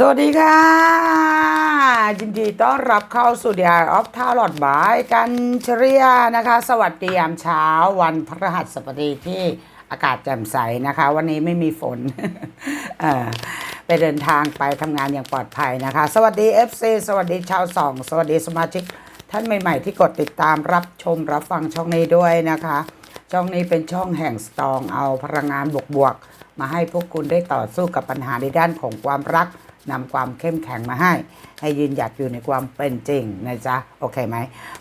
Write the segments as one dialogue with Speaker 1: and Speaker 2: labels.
Speaker 1: สวัสดีค่ะ ยินดีต้อนรับเข้าสู่ The Eye of Tarot by กันชริยนะคะ สวัสดียามเช้าวันพฤหัสบดีที่อากาศแจ่มใสนะคะ วันนี้ไม่มีฝนไปเดินทางไปทำงานอย่างปลอดภัยนะคะ สวัสดี FC สวัสดีชาวสอง สวัสดีสมาชิกท่านใหม่ ๆ ที่กดติดตามรับชมรับฟังช่องนี้ด้วยนะคะ ช่องนี้เป็นช่องแห่งสตองเอาพลังงานบวกๆมาให้พวกคุณได้ต่อสู้กับปัญหาในด้านของความรัก นำความเข้มแข็งมาให้ ให้ยืนหยัดอยู่ในความเป็นจริงนะจ๊ะ โอเคไหม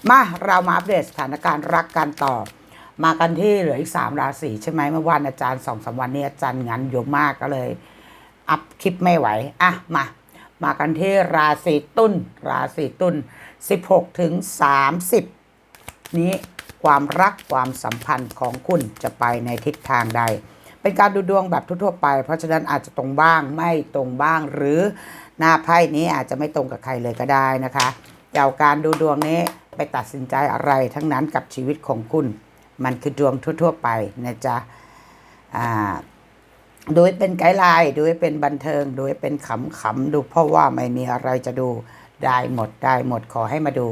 Speaker 1: มาเรามาอัปเดตสถานการณ์รักกันต่อ มากันที่เหลืออีก 3 ราศีใช่ไหมเมื่อวานอาจารย์สองสามวันนี้อาจารย์งานเยอะมากก็เลย อัพคลิปไม่ไหว อะ มา มากันที่ราศีตุลราศีตุล16ถึง30 นี้ความรักความสัมพันธ์ของคุณจะไปในทิศทางใด เป็นการดูดวงแบบทั่วๆไป เพราะฉะนั้นอาจจะตรงบ้างไม่ตรงบ้าง หรือหน้าไพ่นี้อาจจะไม่ตรงกับใครเลยก็ได้นะคะเจ้าการดูดวงนี้ไปตัดสินใจอะไรทั้งนั้นกับชีวิตของคุณ มันคือดวงทั่ว ๆ ไปนะจ๊ะดูให้เป็นไกด์ไลน์ดูให้เป็นบันเทิง ดูให้เป็นขำๆดูเพราะว่าไม่มีอะไรจะดูได้หมดได้หมดขอให้มาดู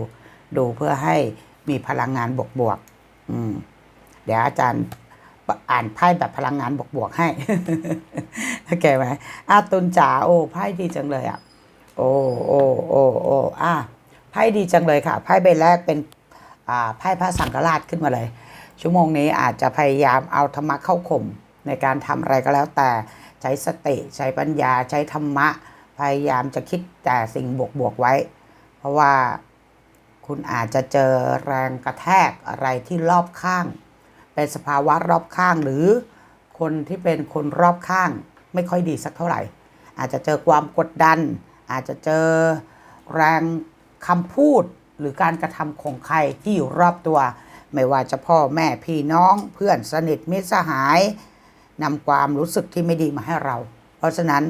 Speaker 1: ดูเพื่อให้มีพลังงานบวกๆเดี๋ยวอาจารย์ อ่านไพ่แบบพลังงานบวกๆให้โอเคไหมอาตุนจ๋าโอ้ไพ่ดีจังเลยอะโอ้โอ้โอ้โอ้อะไพ่ดีจังเลยค่ะไพ่ใบแรกเป็นอ่าไพ่พระสังฆราชขึ้นมาเลย ชั่วโมงนี้อาจจะพยายามเอาธรรมะเข้าข่มในการทำอะไรก็แล้วแต่ใช้สติใช้ปัญญาใช้ธรรมะ พยายามจะคิดแต่สิ่งบวกๆไว้ เพราะว่าคุณอาจจะเจอแรงกระแทกอะไรที่รอบข้าง เป็นสภาวะรอบข้าง หรือคนที่เป็นคนรอบข้างไม่ค่อยดีสักเท่าไหร่ อาจจะเจอความกดดัน อาจจะเจอแรงคำพูดหรือการกระทำของใครที่อยู่รอบตัว ไม่ว่าจะพ่อแม่พี่น้อง เพื่อนสนิทมิตรสหายนำความรู้สึกที่ไม่ดีมาให้เรา เพราะฉะนั้น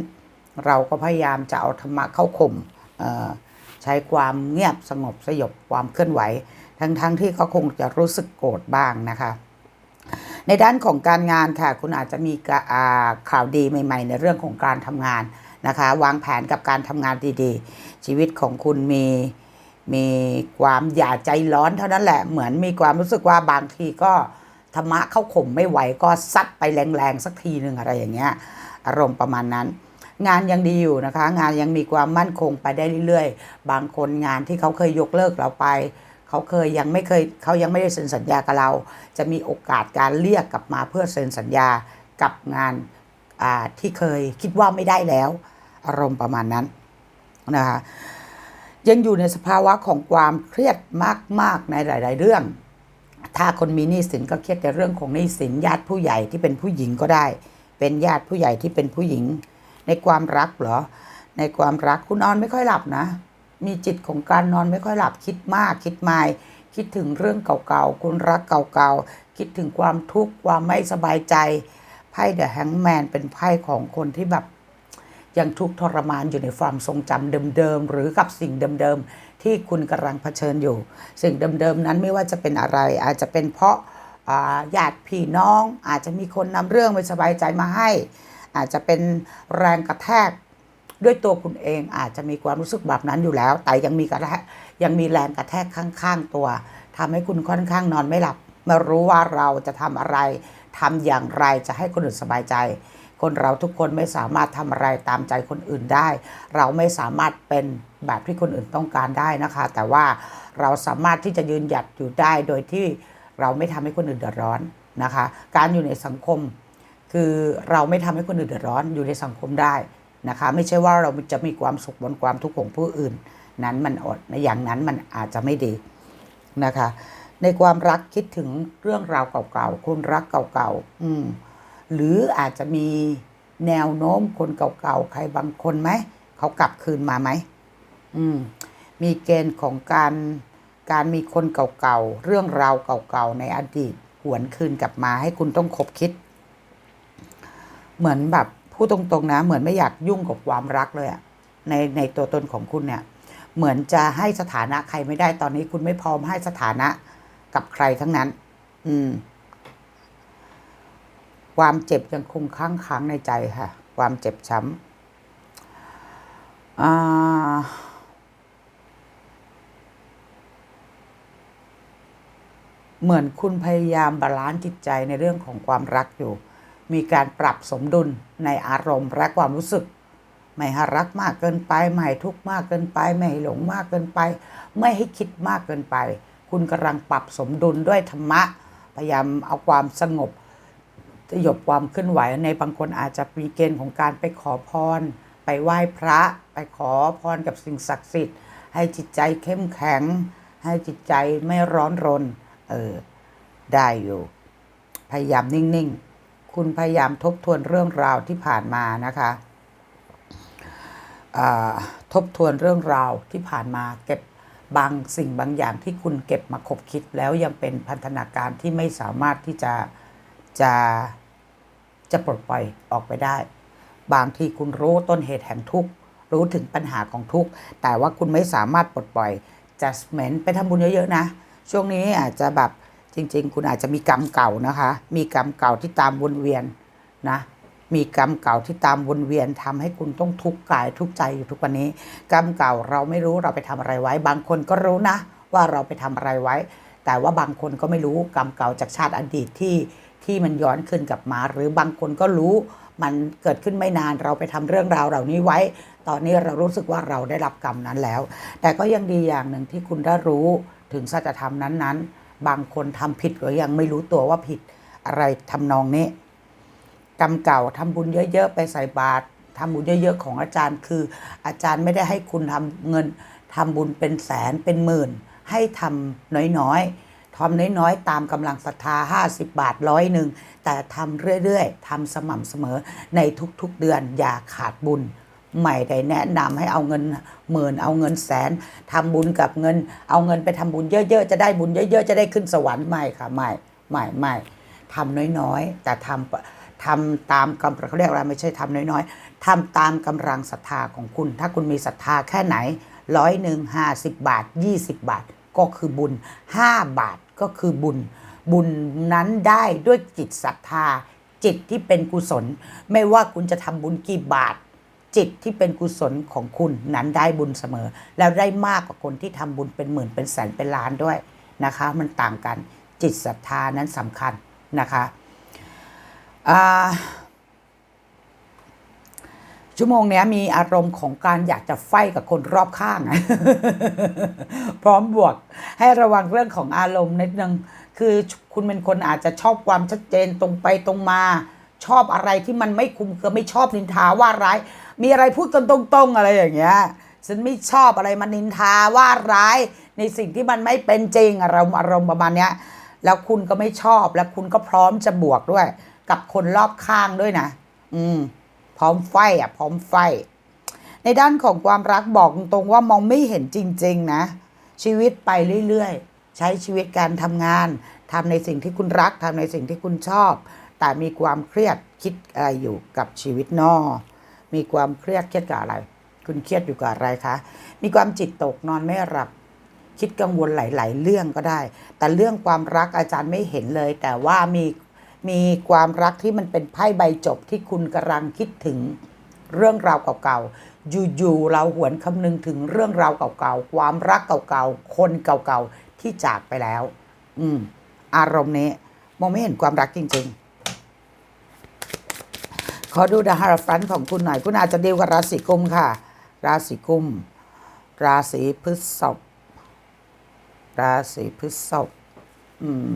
Speaker 1: เราก็พยายามจะเอาธรรมะเข้าข่มใช้ความเงียบสงบสยบความเคลื่อนไหว ทั้งๆทที่เขาคงจะรู้สึกโกรธบ้างนะคะ ในด้านของการงานค่ะ คุณอาจจะมีะข่าวดีใหม่ ๆ ในเรื่องของการทำงานนะคะ วางแผนกับการทำงานดีๆ ชีวิตของคุณมีมีความอย่าใจร้อนเท่านั้นแหละเหมือนมีความรู้สึกว่าบางทีก็ธรรมะเข้าข่มไม่ไหวก็ซัดไปแรงๆสักทีหนึ่งอะไรอย่างเงี้ยอารมณ์ประมาณนั้น งานยังดีอยู่นะคะ งานยังมีความมั่นคงไปได้เรื่อยๆ บางคนงานที่เขาเคยยกเลิกเราไป เขาเคยยังไม่เคยเขายังไม่ได้เซ็นสัญญากับเรา จะมีโอกาสการเรียกกลับมาเพื่อเซ็นสัญญากับงานที่เคยคิดว่าไม่ได้แล้ว อารมณ์ประมาณนั้นนะคะยังอยู่ในสภาวะของความเครียดมาก ๆ ในหลาย ๆ เรื่อง ถ้าคนมีหนี้สินก็เครียดในเรื่องของหนี้สินญาติผู้ใหญ่ที่เป็นผู้หญิงก็ได้ เป็นญาติผู้ใหญ่ที่เป็นผู้หญิง ในความรักเหรอ ในความรักคุณนอนไม่ค่อยหลับนะ มีจิตของการนอนไม่ค่อยหลับคิดมากคิดไม่คิดถึงเรื่องเก่าๆคุณรักเก่าๆคิดถึงความทุกข์ความไม่สบายใจไพ่เดอะแฮงแมนเป็นไพ่ของคนที่แบบยังทุกข์ทรมานอยู่ในความทรงจำเดิมๆ หรือกับสิ่งเดิมๆ ที่คุณกำลังเผชิญอยู่ สิ่งเดิมๆ นั้นไม่ว่าจะเป็นอะไร อาจจะเป็นเพราะญาติพี่น้อง อาจจะมีคนนำเรื่องไม่สบายใจมาให้ อาจจะเป็นแรงกระแทก ด้วยตัวคุณเองอาจจะมีความรู้สึกแบบนั้นอยู่แล้ว แต่ยังมีกระแทกยังมีแรงกระแทกข้างๆตัวทำให้คุณค่อนข้างนอนไม่หลับม่รู้ว่าเราจะทำอะไรทำอย่างไรจะให้คนอื่นสบายใจ คนเราทุกคนไม่สามารถทำอะไรตามใจคนอื่นได้ เราไม่สามารถเป็นแบบที่คนอื่นต้องการได้นะคะ แต่ว่าเราสามารถที่จะยืนหยัดอยู่ได้โดยที่เราไม่ทำให้คนอื่นเดือดร้อนนะคะ การอยู่ในสังคม คือเราไม่ทำให้คนอื่นเดือดร้อนอยู่ในสังคมได้ นะคะไม่ใช่ว่าเราจะมีความสุขบนความทุกข์ของผู้อื่น นั้นมันอดอย่างนั้นมันอาจจะไม่ดีนะคะ ในความรักคิดถึงเรื่องราวเก่าๆคนรักเก่าๆอืมหรืออาจจะมีแนวโน้มคนเก่าๆใครบางคนไหมเขากลับคืนมาไหมอืมมีเกณฑ์ของการการมีคนเก่าๆเรื่องราวเก่าๆในอดีตหวนคืนกลับมาให้คุณต้องคบคิด เหมือนแบบ พูดตรงๆนะ เหมือนไม่อยากยุ่งกับความรักเลยอะในในตัวตนของคุณเนี่ย เหมือนจะให้สถานะใครไม่ได้ตอนนี้คุณไม่พร้อมให้สถานะกับใครทั้งนั้น อืม ความเจ็บยังคงค้างค้างในใจค่ะ ความเจ็บช้อ่าเหมือนคุณพยายามบาลานซ์จิตใจในเรื่องของความรักอยู่ มีการปรับสมดุลในอารมณ์และความรู้สึก ไม่หรักมากเกินไป ไม่ให้ทุกข์มากเกินไป ไม่ให้หลงมากเกินไป ไม่ให้คิดมากเกินไป คุณกำลังปรับสมดุลด้วยธรรมะ พยายามเอาความสงบสยบความเคลื่อนไหวในบางคนอาจจะมีเกณฑ์ของการไปขอพร ไปไหว้พระ ไปขอพรกับสิ่งศักดิ์สิทธิ์ ให้จิตใจเข้มแข็ง ให้จิตใจไม่ร้อนรน เออ ได้อยู่ พยายามนิ่ง ๆ คุณพยายามทบทวนเรื่องราวที่ผ่านมานะคะทบทวนเรื่องราวที่ผ่านมาเก็บบางสิ่งบางอย่างที่คุณเก็บมาคบคิดแล้วยังเป็นพันธนาการที่ไม่สามารถที่จะจะจะปลดปล่อยออกไปได้ บางทีคุณรู้ต้นเหตุแห่งทุกข์รู้ถึงปัญหาของทุกข์แต่ว่าคุณไม่สามารถปลดปล่อยจัสเมนไปทำบุญเยอะๆนะ ช่วงนี้อาจจะแบบ จริง ๆ คุณอาจจะมีกรรมเก่านะคะ มีกรรมเก่าที่ตามวนเวียนนะ มีกรรมเก่าที่ตามวนเวียนทำให้คุณต้องทุกข์กายทุกข์ใจอยู่ทุกวันนี้ กรรมเก่าเราไม่รู้เราไปทำอะไรไว้ บางคนก็รู้นะ ว่าเราไปทำอะไรไว้ แต่ว่าบางคนก็ไม่รู้กรรมเก่าจากชาติอดีตที่ที่มันย้อนขึ้นกลับมา หรือบางคนก็รู้มันเกิดขึ้นไม่นานเราไปทำเรื่องราวเหล่านี้ไว้ ตอนนี้เรารู้สึกว่าเราได้รับกรรมนั้นแล้ว แต่ก็ยังดีอย่างหนึ่งที่คุณได้รู้ถึงสัจธรรมนั้นๆ บางคนทำผิดก็ยังไม่รู้ตัวว่าผิดอะไรทำนองนี้กรรมเก่าทำบุญเยอะๆไปใส่บาตรทำบุญเยอะๆของอาจารย์คือ อาจารย์ไม่ได้ให้คุณทำเงินทำบุญเป็นแสนเป็นหมื่น ให้ทำน้อยๆทำน้อยๆ ตามกำลังศรัทธา 50 บาทร้อยหนึ่งแต่ทำเรื่อยๆทำสม่ำเสมอในทุกๆเดือนอย่าขาดบุญ ไม่ได้แนะนำให้เอาเงินหมื่นเอาเงินแสนทำบุญกับเงิน เอาเงินไปทำบุญเยอะๆจะได้บุญเยอะๆจะได้ขึ้นสวรรค์ไม่ค่ะไม่ไม่ไม่ทำน้อยๆ แต่ทำทำตามกำเขาเรียกอะไรไม่ใช่ทำน้อยๆทำตามกำลังศรัทธาของคุณ ถ้าคุณมีศรัทธาแค่ไหนร้อยหนึ่งห้าสิบบาทยี่สิบบาทก็คือบุญห้าบาทก็คือบุญ บุญนั้นได้ด้วยจิตศรัทธา จิตที่เป็นกุศล ไม่ว่าคุณจะทำบุญกี่บาท จิตที่เป็นกุศลของคุณนั้นได้บุญเสมอ แล้วได้มากกว่าคนที่ทำบุญเป็นหมื่นเป็นแสนเป็นล้านด้วยนะคะ มันต่างกันจิตศรัทธานั้นสำคัญนะคะชั่วโมงนี้มีอารมณ์ของการอยากจะไฟกับคนรอบข้าง พร้อมบวกให้ระวังเรื่องของอารมณ์นิดนึงคือคุณเป็นคนอาจจะชอบความชัดเจนตรงไปตรงมา ชอบอะไรที่มันไม่คุมเคือไม่ชอบนินทาว่าร้าย มีอะไรพูดกันตรงๆอะไรอย่างเงี้ยฉันไม่ชอบอะไรมันนินทาว่าร้ายในสิ่งที่มันไม่เป็นจริงอารมณ์อารมณ์ประมาณเนี้ยแล้วคุณก็ไม่ชอบแล้วคุณก็พร้อมจะบวกด้วย กับคนรอบข้างด้วยนะ อืม พร้อมไฟอะ พร้อมไฟ ในด้านของความรักบอกตรงๆว่ามองไม่เห็นจริง ๆ นะ ชีวิตไปเรื่อยๆ ใช้ชีวิตการทำงานทำในสิ่งที่คุณรักทำในสิ่งที่คุณชอบ แต่มีความเครียดคิดอะไรอยู่กับชีวิตนอ มีความเครียดเครียดกับอะไร คุณเครียดอยู่กับอะไรคะ มีความจิตตกนอนไม่หลับ คิดกังวลหลาย ๆ เรื่องก็ได้ แต่เรื่องความรักอาจารย์ไม่เห็นเลย แต่ว่ามีมีความรักที่มันเป็นไพ่ใบจบที่คุณกำลังคิดถึงเรื่องราวเก่าๆ อยู่ๆ เราหวนคำนึงถึงเรื่องราวเก่าๆ ความรักเก่าๆ คนเก่าๆ ที่จากไปแล้ว อืม อารมณ์นี้มองไม่เห็นความรักจริง ๆ ขอดูดาฮาร์ฟันของคุณหน่อย คุณอาจจะเดียวกับราศีกุมค่ะ ราศีกุม ราศีพฤษภราศีพฤษภอืม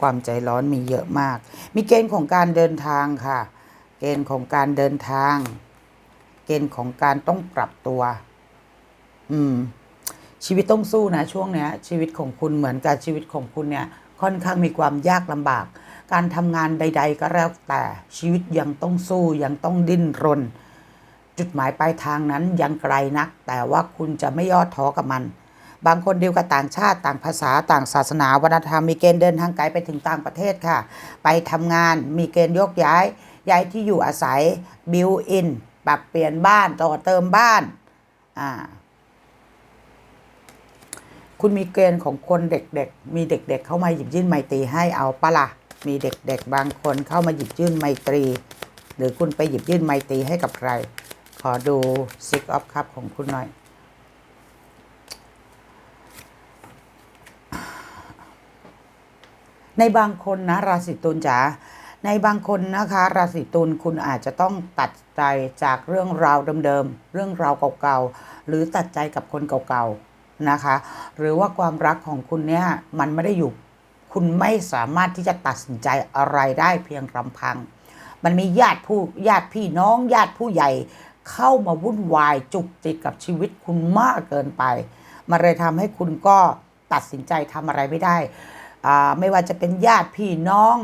Speaker 1: ความใจร้อนมีเยอะมาก มีเกณฑ์ของการเดินทางค่ะ เกณฑ์ของการเดินทาง เกณฑ์ของการต้องปรับตัว อืม ชีวิตต้องสู้นะช่วงเนี้ยชีวิตของคุณเหมือนกับชีวิตของคุณเนี่ยค่อนข้างมีความยากลำบาก การทำงานใด ๆ ก็แล้วแต่ชีวิตยังต้องสู้ยังต้องดิ้นรน จุดหมายปลายทางนั้นยังไกลนัก แต่ว่าคุณจะไม่ย่อท้อกับมัน บางคนเดียวกับต่างชาติต่างภาษาต่างศาสนาวัฒนธรรมมีเกณฑ์เดินทางไกลไปถึงต่างประเทศค่ะ ไปทำงานมีเกณฑ์ยกย้าย ย้ายที่อยู่อาศัยบิวอินปรับเปลี่ยนบ้านต่อเติมบ้านอ่า คุณมีเกณฑ์ของคนเด็กๆ มีเด็กๆ เข้ามาหยิบยื่นไมตรีให้เอาปะละ่ะ มีเด็กๆ บางคนเข้ามาหยิบยื่นไมตรี หรือคุณไปหยิบยื่นไมตรีให้กับใคร ขอดู Six of Cup ของคุณหน่อย ในบางคนนะราศีตุลจ๋า ในบางคนนะคะ ราศีตุลคุณอาจจะต้องตัดใจจากเรื่องราวเดิมๆ เรื่องราวเก่าๆ หรือตัดใจกับคนเก่าๆ นะคะ หรือว่าความรักของคุณเนี่ยมันไม่ได้อยู่ คุณไม่สามารถที่จะตัดสินใจอะไรได้เพียงลำพัง มันมีญาติผู้ญาติพี่น้องญาติผู้ใหญ่เข้ามาวุ่นวายจุกจิกกับชีวิตคุณมากเกินไป มันเลยทำให้คุณก็ตัดสินใจทำอะไรไม่ได้อ่าไม่ว่าจะเป็นญาติพี่น้อง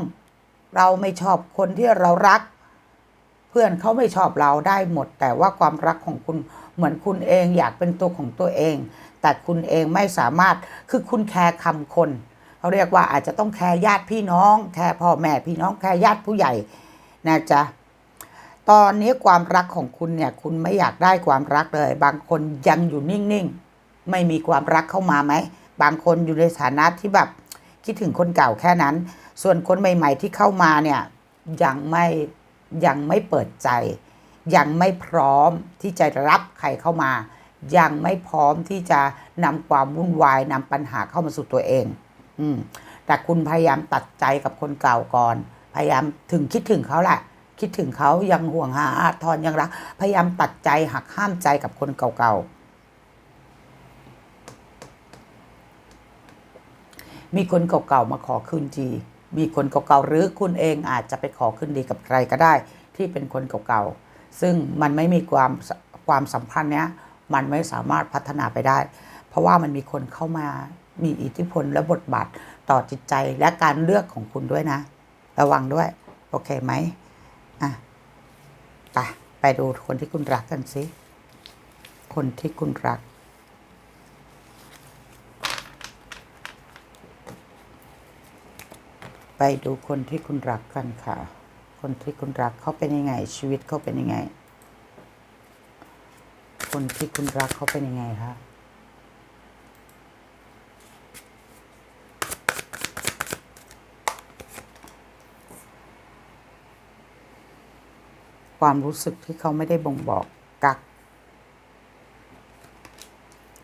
Speaker 1: เราไม่ชอบคนที่เรารัก เพื่อนเขาไม่ชอบเราได้หมด แต่ว่าความรักของคุณเหมือนคุณเองอยากเป็นตัวของตัวเอง แต่คุณเองไม่สามารถคือคุณแคร์คำคนเขาเรียกว่าอาจจะต้องแคร์ญาติพี่น้อง แคร์พ่อแม่พี่น้องแคร์ญาติผู้ใหญ่นะจ๊ะตอนนี้ความรักของคุณเนี่ย คุณไม่อยากได้ความรักเลย บางคนยังอยู่นิ่งๆ ไม่มีความรักเข้ามาไหม บางคนอยู่ในฐานะที่แบบคิดถึงคนเก่าแค่นั้น ส่วนคนใหม่ ๆ ที่เข้ามาเนี่ยยังไม่ยังไม่เปิดใจ ยังไม่พร้อมที่จะรับใครเข้ามา ยังไม่พร้อมที่จะนำความวุ่นวายนำปัญหาเข้ามาสู่ตัวเอง อืมแต่คุณพยายามตัดใจกับคนเก่าก่อน พยายามถึงคิดถึงเขาแหละ คิดถึงเขายังห่วงหาอาทรยังรัก พยายามตัดใจหักห้ามใจกับคนเก่าๆ มีคนเก่าๆมาขอคืนดี มีคนเก่าๆหรือคุณเองอาจจะไปขอคืนดีกับใครก็ได้ ที่เป็นคนเก่าๆ ซึ่งมันไม่มีความความสัมพันธ์เนี้ย มันไม่สามารถพัฒนาไปได้ เพราะว่ามันมีคนเข้ามามีอิทธิพลและบทบาทต่อจิตใจและการเลือกของคุณด้วยนะ ระวังด้วย โอเคไหมอะไปไปดูคนที่คุณรักกันสิคนที่คุณรัก ไปดูคนที่คุณรักกันค่ะ คนที่คุณรักเขาเป็นยังไง ชีวิตเขาเป็นยังไง คนที่คุณรักเขาเป็นยังไงคะความรู้สึกที่เขาไม่ได้บ่งบอกกัก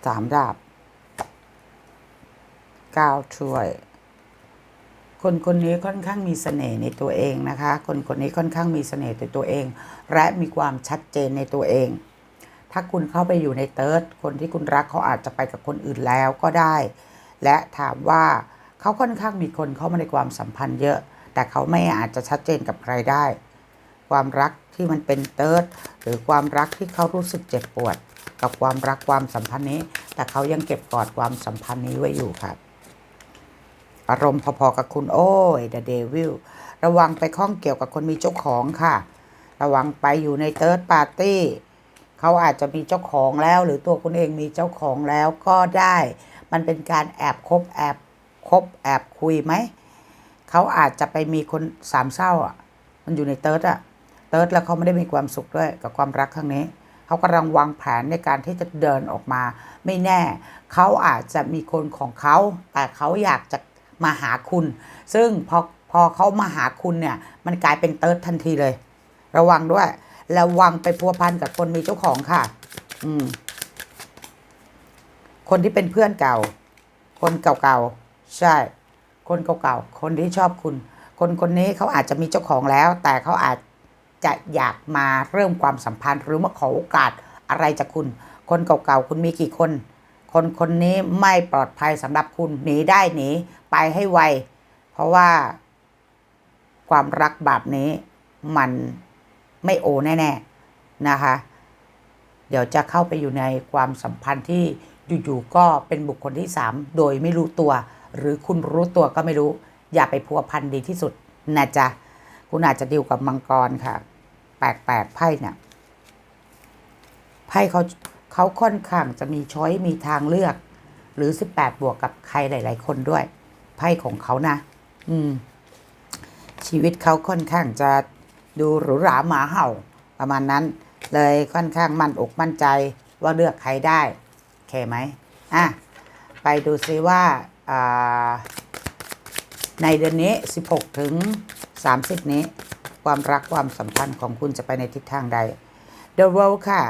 Speaker 1: สามดาบเก้าช่วย คนคนนี้ค่อนข้างมีเสน่ห์ในตัวเองนะคะ คนคนนี้ค่อนข้างมีเสน่ห์ในตัวเอง และมีความชัดเจนในตัวเอง ถ้าคุณเข้าไปอยู่ในเติร์ดคนที่คุณรักเขาอาจจะไปกับคนอื่นแล้วก็ได้ และถามว่าเขาค่อนข้างมีคนเข้ามาในความสัมพันธ์เยอะ แต่เขาไม่อาจจะชัดเจนกับใครได้ ความรักที่มันเป็นเติร์ดหรือความรักที่เขารู้สึกเจ็บปวด กับความรักความสัมพันธ์นี้ แต่เขายังเก็บกอดความสัมพันธ์นี้ไว้อยู่ครับอารมณ์พอๆกับคุณโอ้ย The Devil ระวังไปข้องเกี่ยวกับคนมีเจ้าของค่ะ ระวังไปอยู่ในเติร์ดปาร์ตี้ เขาอาจจะมีเจ้าของแล้ว หรือตัวคุณเองมีเจ้าของแล้วก็ได้ มันเป็นการแอบคบแอบคบแอบคุยไหม เขาอาจจะไปมีคนสามเศร้าอะ มันอยู่ในเติร์ดอะ เติร์ดแล้วเขาไม่ได้มีความสุขด้วยกับความรักครั้งนี้ เขากำลังวางแผนในการที่จะเดินออกมา ไม่แน่ เขาอาจจะมีคนของเขา แต่เขาอยากจะมาหาคุณ ซึ่งพอพอเขามาหาคุณเนี่ย มันกลายเป็นเติร์ดทันทีเลย ระวังด้วย ระวังไปพัวพันกับคนมีเจ้าของค่ะ อืม คนที่เป็นเพื่อนเก่า คนเก่าๆ ใช่ คนเก่าๆ คนที่ชอบคุณ คนคนนี้เขาอาจจะมีเจ้าของแล้ว แต่เขาอาจจะอยากมาเริ่มความสัมพันธ์หรือมาขอโอกาสอะไรจากคุณ คนเก่าๆ คุณมีกี่คน คนคนนี้ไม่ปลอดภัยสำหรับคุณ หนีได้หนี ไปให้ไว เพราะว่าความรักแบบนี้มัน ไม่โอแน่ๆนะคะ เดี๋ยวจะเข้าไปอยู่ในความสัมพันธ์ที่อยู่ๆก็เป็นบุคคลที่สามโดยไม่รู้ตัว หรือคุณรู้ตัวก็ไม่รู้ อย่าไปพัวพันดีที่สุดนะจ๊ะ คุณอาจจะดีลกับมังกรค่ะแปลกๆไพ่เนี่ยไพ่เขาเขาค่อนข้างจะมีช้อยมีทางเลือก หรือ 18 บวกกับใครหลาย ๆ คนด้วย ไพ่ของเขานะ อืม ชีวิตเขาค่อนข้างจะ ดูหรูหราหมาเห่าประมาณนั้น เลยค่อนข้างมั่นอกมั่นใจว่าเลือกใครได้โอเคไหมอะไปดูซิว่าอ่าในเดือนนี้ 16 ถึง 30 นี้ ความรักความสัมพันธ์ของคุณจะไปในทิศทางใด The World ค่ะ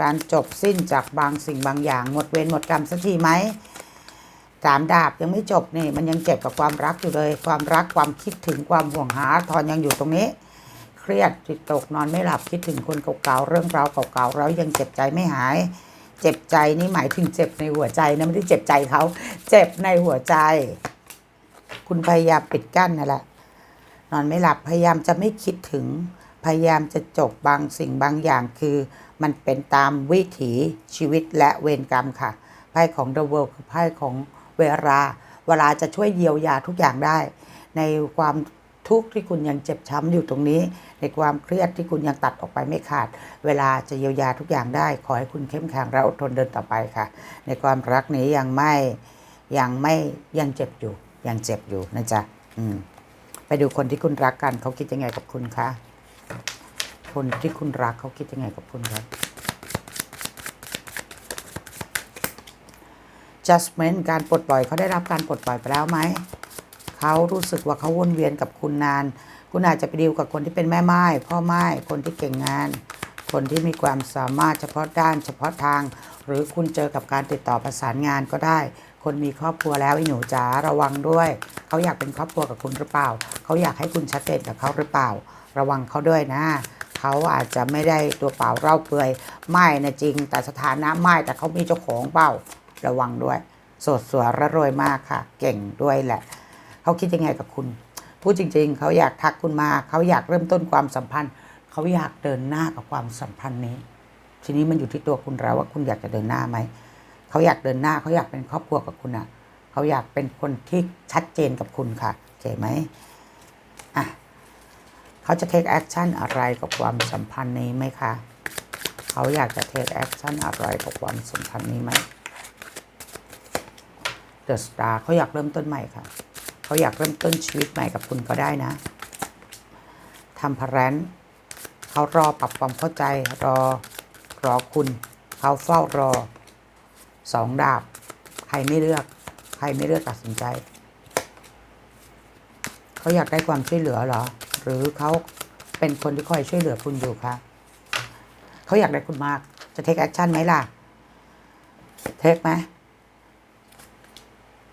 Speaker 1: การจบสิ้นจากบางสิ่งบางอย่าง หมดเวรหมดกรรมสักทีไหมสามดาบยังไม่จบนี่ มันยังเจ็บกับความรักอยู่เลย ความรักความคิดถึงความห่วงหาทอนยังอยู่ตรงนี้ เครียดจิตตกนอนไม่หลับคิดถึงคนเก่าๆเรื่องราวเก่าๆแล้วยังเจ็บใจไม่หาย เจ็บใจนี่หมายถึงเจ็บในหัวใจนะไม่ได้เจ็บใจเขาเจ็บในหัวใจ คุณพยายามปิดกั้นนั่นแหละนอนไม่หลับพยายามจะไม่คิดถึง พยายามจะจบบางสิ่งบางอย่างคือ มันเป็นตามวิถีชีวิตและเวรกรรมค่ะไพ่ของ The World คือไพ่ของเวลา เวลาจะช่วยเยียวยาทุกอย่างได้ ในความทุกข์ที่คุณยังเจ็บช้ำอยู่ตรงนี้ ในความเครียดที่คุณยังตัดออกไปไม่ขาด เวลาจะเยียวยาทุกอย่างได้ ขอให้คุณเข้มแข็งและอดทนเดินต่อไปค่ะ ในความรักนี้ยังไม่ยังไม่ยังเจ็บอยู่ ยังเจ็บอยู่นะจ๊ะอืมไปดูคนที่คุณรักกันเขาคิดยังไงกับคุณคะคนที่คุณรักเขาคิดยังไงกับคุณครับ judgment การปลดปล่อยเขาได้รับการปลดปล่อยไปแล้วไหม เขารู้สึกว่าเขาวนเวียนกับคุณนาน คุณอาจจะไปดีลกับคนที่เป็นแม่ไม้พ่อไม้คนที่เก่งงาน คนที่มีความสามารถเฉพาะด้านเฉพาะทาง หรือคุณเจอกับการติดต่อประสานงานก็ได้ คนมีครอบครัวแล้วไอ้หนูจ๋าระวังด้วย เขาอยากเป็นครอบครัวกับคุณหรือเปล่า เขาอยากให้คุณชัดเจนกับเขาหรือเปล่า ระวังเขาด้วยนะเขาอาจจะไม่ได้ตัวเปล่าเล่าเปลือยไม่นะจริง แต่สถานะไม่แต่เขามีเจ้าของเปล่าระวังด้วย โสดสวยระรวยมากค่ะ เก่งด้วยแหละ เขาคิดยังไงกับคุณ พูดจริง ๆ เขาอยากทักคุณมา เขาอยากเริ่มต้นความสัมพันธ์ เขาอยากเดินหน้ากับความสัมพันธ์นี้ ทีนี้มันอยู่ที่ตัวคุณแล้วว่าคุณอยากจะเดินหน้าไหม เขาอยากเดินหน้า เขาอยากเป็นครอบครัวกับคุณอะ เขาอยากเป็นคนที่ชัดเจนกับคุณค่ะโอเคไหมอะเขาจะ take action อะไรกับความสัมพันธ์นี้ไหมคะ เขาอยากจะ take action อะไรกับความสัมพันธ์นี้ไหม The Star เขาอยากเริ่มต้นใหม่ค่ะ เขาอยากเริ่มต้นชีวิตใหม่กับคุณก็ได้นะทำพารนเขารอปรับความเข้าใจรอรอคุณ เขาเฝ้ารอสองดาบ ใครไม่เลือก ใครไม่เลือกตัดสินใจ เขาอยากได้ความช่วยเหลือเหรอ หรือเขาเป็นคนที่คอยช่วยเหลือคุณอยู่คะเขาอยากได้คุณมาก จะเทคแอคชั่นไหมล่ะ เทคไหม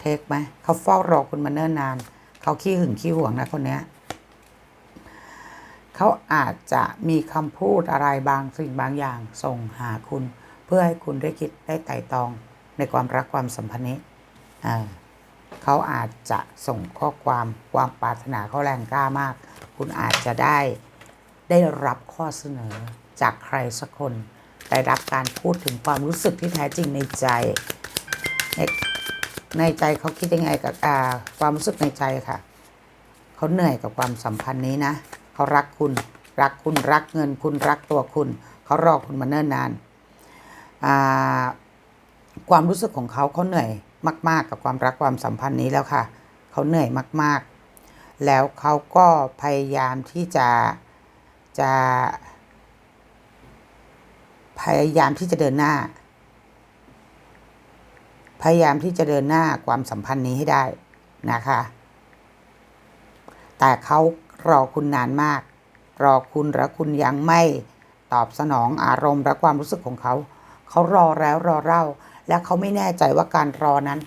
Speaker 1: เทคไหมเขาเฝ้ารอคุณมาเนิ่นนานเขาขี้หึงขี้หวงนะคนเนี้ยเขาอาจจะมีคำพูดอะไรบางสิ่งบางอย่างส่งหาคุณ เพื่อให้คุณได้คิดได้ไต่ตองในความรักความสัมพันธ์นี้เขาอาจจะส่งข้อความความปรารถนาเขาแรงกล้ามาก คุณอาจจะได้ได้รับข้อเสนอจากใครสักคนได้รับการพูดถึงความรู้สึกที่แท้จริงในใจ ในใจเขาคิดยังไงกับความรู้สึกในใจค่ะ เขาเหนื่อยกับความสัมพันธ์นี้นะ เขารักคุณ รักคุณรักเงิน คุณรักตัวคุณ เขารอคุณมาเนิ่นนาน ความรู้สึกของเขาเขาเหนื่อยมาก ๆ กับความรักความสัมพันธ์นี้แล้วค่ะ เขาเหนื่อยมาก ๆ แล้วเขาก็พยายามที่จะจะ พยายามที่จะเดินหน้า พยายามที่จะเดินหน้าความสัมพันธ์นี้ให้ได้นะคะ แต่เขารอคุณนานมาก รอคุณแล้วคุณยังไม่ตอบสนองอารมณ์และความรู้สึกของเขา เขารอแล้วรอเล่า และเขาไม่แน่ใจว่าการรอนั้น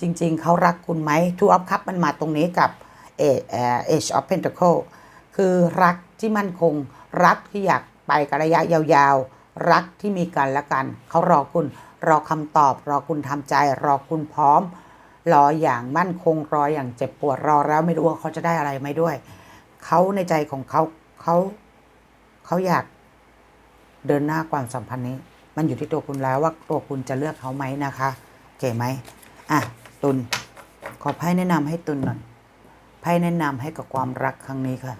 Speaker 1: จริงๆ เขารักคุณไหมทูอัพคัพมันมาตรงนี้กับเอเอชออฟเพนท c เคิลคือรักที่มั่นคง รักที่อยากไปกับระยะยาวๆ รักที่มีกันและกัน เขารอคุณ รอคำตอบ รอคุณทำใจ รอคุณพร้อม รออย่างมั่นคงรออย่างเจ็บปวดรอแล้วไม่รู้ว่าเขาจะได้อะไรไหมด้วย เขาในใจของเขาเขาเขาอยากเดินหน้าความสัมพันธ์นี้ มันอยู่ที่ตัวคุณแล้วว่าตัวคุณจะเลือกเขาไหมนะคะโอเคไหมอะตุนขอไพ่แนะนำให้ตุนหน่อยไพ่แนะนำให้กับความรักครั้งนี้ค่ะ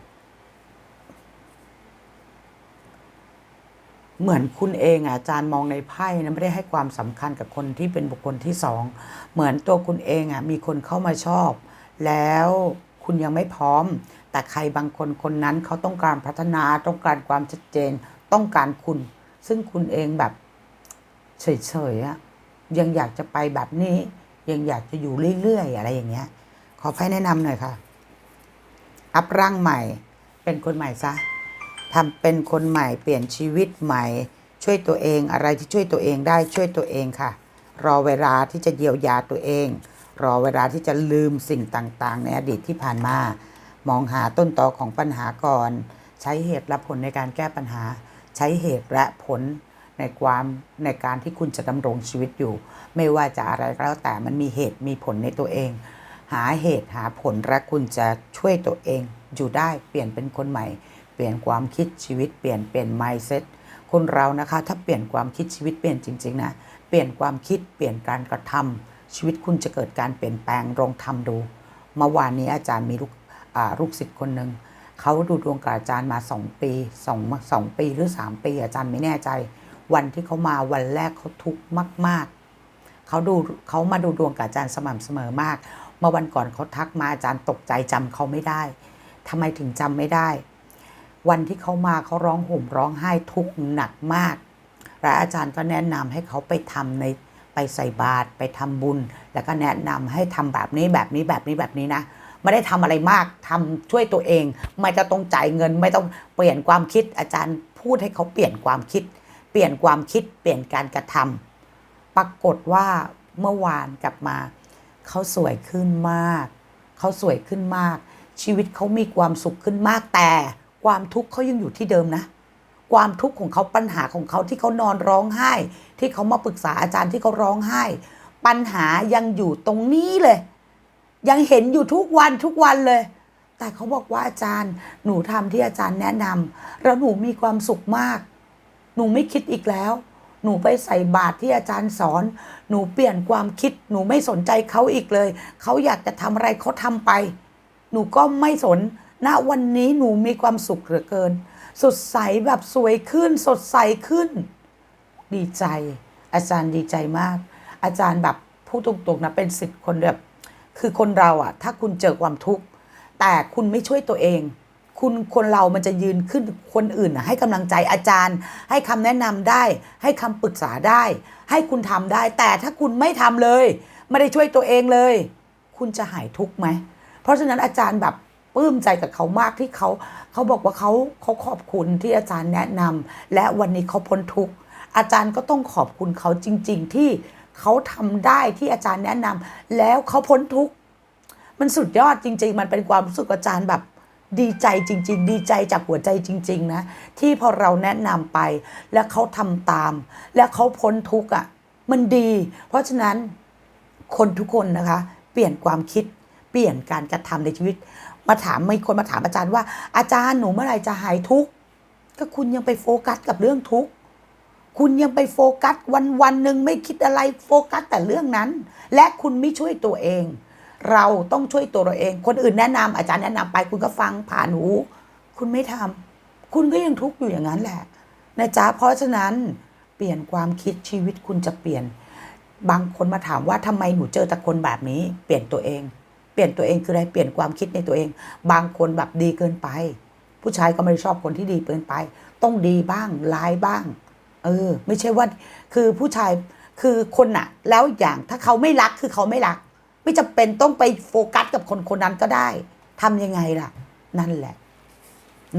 Speaker 1: เหมือนคุณเองอะอาจารย์มองในไพ่นะไม่ได้ให้ความสำคัญกับคนที่เป็นบุคคลที่สองเหมือนตัวคุณเองอะมีคนเข้ามาชอบ แล้วคุณยังไม่พร้อม แต่ใครบางคนคนนั้นเขาต้องการพัฒนาต้องการความชัดเจน ต้องการคุณ ซึ่งคุณเองแบบเฉยๆอะยังอยากจะไปแบบนี้ ยังอยากจะอยู่เรื่อยๆอะไรอย่างเงี้ย ขอไพ่แนะนำหน่อยค่ะ อัพร่างใหม่เป็นคนใหม่ซะ ทำเป็นคนใหม่เปลี่ยนชีวิตใหม่ ช่วยตัวเองอะไรที่ช่วยตัวเองได้ช่วยตัวเองค่ะ รอเวลาที่จะเยียวยาตัวเอง รอเวลาที่จะลืมสิ่งต่างๆ ในอดีตที่ผ่านมา มองหาต้นตอของปัญหาก่อน ใช้เหตุและผลในการแก้ปัญหา ใช้เหตุและผลในความในการที่คุณจะดำรงชีวิตอยู่ ไม่ว่าจะอะไรก็แล้วแต่มันมีเหตุมีผลในตัวเอง หาเหตุหาผลและคุณจะช่วยตัวเอง อยู่ได้เปลี่ยนเป็นคนใหม่ เปลี่ยนความคิดชีวิตเปลี่ยนเปลี่ยน mindset คนเรานะคะถ้าเปลี่ยนความคิดชีวิตเปลี่ยนจริงๆนะเปลี่ยนความคิดเปลี่ยนการกระทำชีวิตคุณจะเกิดการเปลี่ยนแปลงลองทำดูเมื่อวานนี้อาจารย์มีลูกลูกศิษย์คนหนึ่งเขาดูดวงกับอาจารย์มาสองปีสองสองปีหรือสามปี อาจารย์ไม่แน่ใจ วันที่เขามาวันแรกเขาทุกข์มาก ๆเขาดูเขามาดูดวงกับอาจารย์สม่ำเสมอมาก เมื่อวันก่อนเขาทักมาอาจารย์ตกใจจำเขาไม่ได้ทำไมถึงจำไม่ได้ วันที่เขามาเขาร้องห่มร้องไห้ทุกข์หนักมาก และอาจารย์ก็แนะนำให้เขาไปทำในไปใส่บาตรไปทำบุญ แล้วก็แนะนำให้ทำแบบนี้แบบนี้แบบนี้แบบนี้นะไม่ได้ทำอะไรมากทำช่วยตัวเอง ไม่จะต้องจ่ายเงิน ไม่ต้องเปลี่ยนความคิด อาจารย์พูดให้เขาเปลี่ยนความคิด เปลี่ยนความคิดเปลี่ยนการกระทำปรากฏว่าเมื่อวานกลับมาเขาสวยขึ้นมาก เขาสวยขึ้นมาก ชีวิตเขามีความสุขขึ้นมากแต่ ความทุกข์เขายังอยู่ที่เดิมนะ ความทุกข์ของเขาปัญหาของเขาที่เขานอนร้องไห้ ที่เขามาปรึกษาอาจารย์ที่เขาร้องไห้ ปัญหายังอยู่ตรงนี้เลย ยังเห็นอยู่ทุกวันทุกวันเลย แต่เขาบอกว่าอาจารย์หนูทำที่อาจารย์แนะนำแล้วหนูมีความสุขมาก หนูไม่คิดอีกแล้วหนูไปใส่บาตรที่อาจารย์สอน หนูเปลี่ยนความคิด หนูไม่สนใจเขาอีกเลย เขาอยากจะทำอะไรเขาทำไป หนูก็ไม่สน ณวันนี้หนูมีความสุขเหลือเกิน สดใสแบบสวยขึ้น สดใสขึ้น ดีใจ อาจารย์ดีใจมาก อาจารย์แบบพูดตรงๆนะเป็นสิทธิ์คนแบบคือคนเราอะถ้าคุณเจอความทุกข์แต่คุณไม่ช่วยตัวเอง คุณคนเรามันจะยืนขึ้นคนอื่นน่ะให้กำลังใจอาจารย์ ให้คำแนะนำได้ ให้คำปรึกษาได้ ให้คุณทำได้ แต่ถ้าคุณไม่ทำเลย ไม่ได้ช่วยตัวเองเลย คุณจะหายทุกข์ไหมเพราะฉะนั้นอาจารย์แบบ ปลื้มใจกับเขามากที่เขาเขาบอกว่าเขาเขาขอบคุณที่อาจารย์แนะนำและวันนี้เขาพ้นทุกข์อาจารย์ก็ต้องขอบคุณเขาจริง ๆ ที่เขาทำได้ที่อาจารย์แนะนำแล้วเขาพ้นทุกข์มันสุดยอดจริง ๆ มันเป็นความรู้สึกอาจารย์แบบดีใจจริง ๆ ดีใจจากหัวใจจริง ๆ นะ ที่พอเราแนะนำไป แล้วเขาทำตาม แล้วเขาพ้นทุกข์อะ มันดี เพราะฉะนั้นคนทุกคนนะคะ เปลี่ยนความคิดเปลี่ยนการกระทำในชีวิต มาถามมีคนมาถามอาจารย์ว่า อาจารย์หนูเมื่อไหร่จะหายทุกข์ก็คุณยังไปโฟกัสกับเรื่องทุกข์คุณยังไปโฟกัสวันวันหนึ่งไม่คิดอะไรโฟกัสแต่เรื่องนั้น และคุณไม่ช่วยตัวเอง เราต้องช่วยตัวเราเอง คนอื่นแนะนำอาจารย์แนะนำไป คุณก็ฟังผ่านหูคุณไม่ทำคุณก็ยังทุกข์อยู่อย่างนั้นแหละนะจ๊ะเพราะฉะนั้นเปลี่ยนความคิดชีวิตคุณจะเปลี่ยน บางคนมาถามว่าทำไมหนูเจอแต่คนแบบนี้ เปลี่ยนตัวเอง ปลี่ยนตัวเองคืออะไรเปลี่ยนความคิดในตัวเอง บางคนแบบดีเกินไป ผู้ชายก็ไม่ได้ชอบคนที่ดีเกินไป ต้องดีบ้างร้ายบ้าง เออ ไม่ใช่ว่าคือผู้ชายคือคนน่ะแล้วอย่างถ้าเขาไม่รักคือเขาไม่รัก ไม่จำเป็นต้องไปโฟกัสกับคนคนนั้นก็ได้ทำยังไงล่ะ นั่นแหละ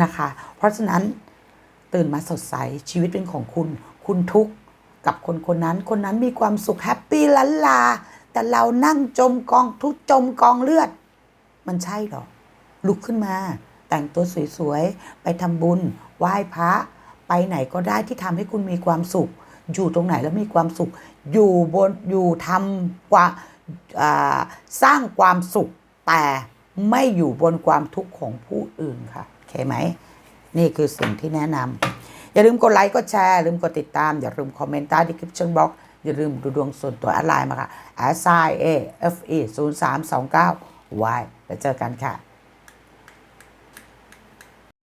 Speaker 1: นะคะ เพราะฉะนั้นตื่นมาสดใสชีวิตเป็นของคุณ คุณทุกข์กับคนคนนั้น คนนั้นมีความสุขแฮปปี้ลันลา แต่เรานั่งจมกองทุกจมกองเลือด มันใช่หรอ ลุกขึ้นมา แต่งตัวสวยๆ ไปทำบุญ ไหว้พระ ไปไหนก็ได้ที่ทำให้คุณมีความสุข อยู่ตรงไหนแล้วมีความสุข อยู่บนอยู่ทำกว่าสร้างความสุข แต่ไม่อยู่บนความทุกข์ของผู้อื่นค่ะโอเคไหม นี่คือสิ่งที่แนะนำอย่าลืมกดไลค์กดแชร์ลืมกดติดตาม อย่าลืมคอมเมนต์ใต้ description box อ อย่าลืมดูดวงส่วนตัวออนไลน์มาค่ะ s i a f e 0 3 2 9 y แล้วเจอกันค่ะ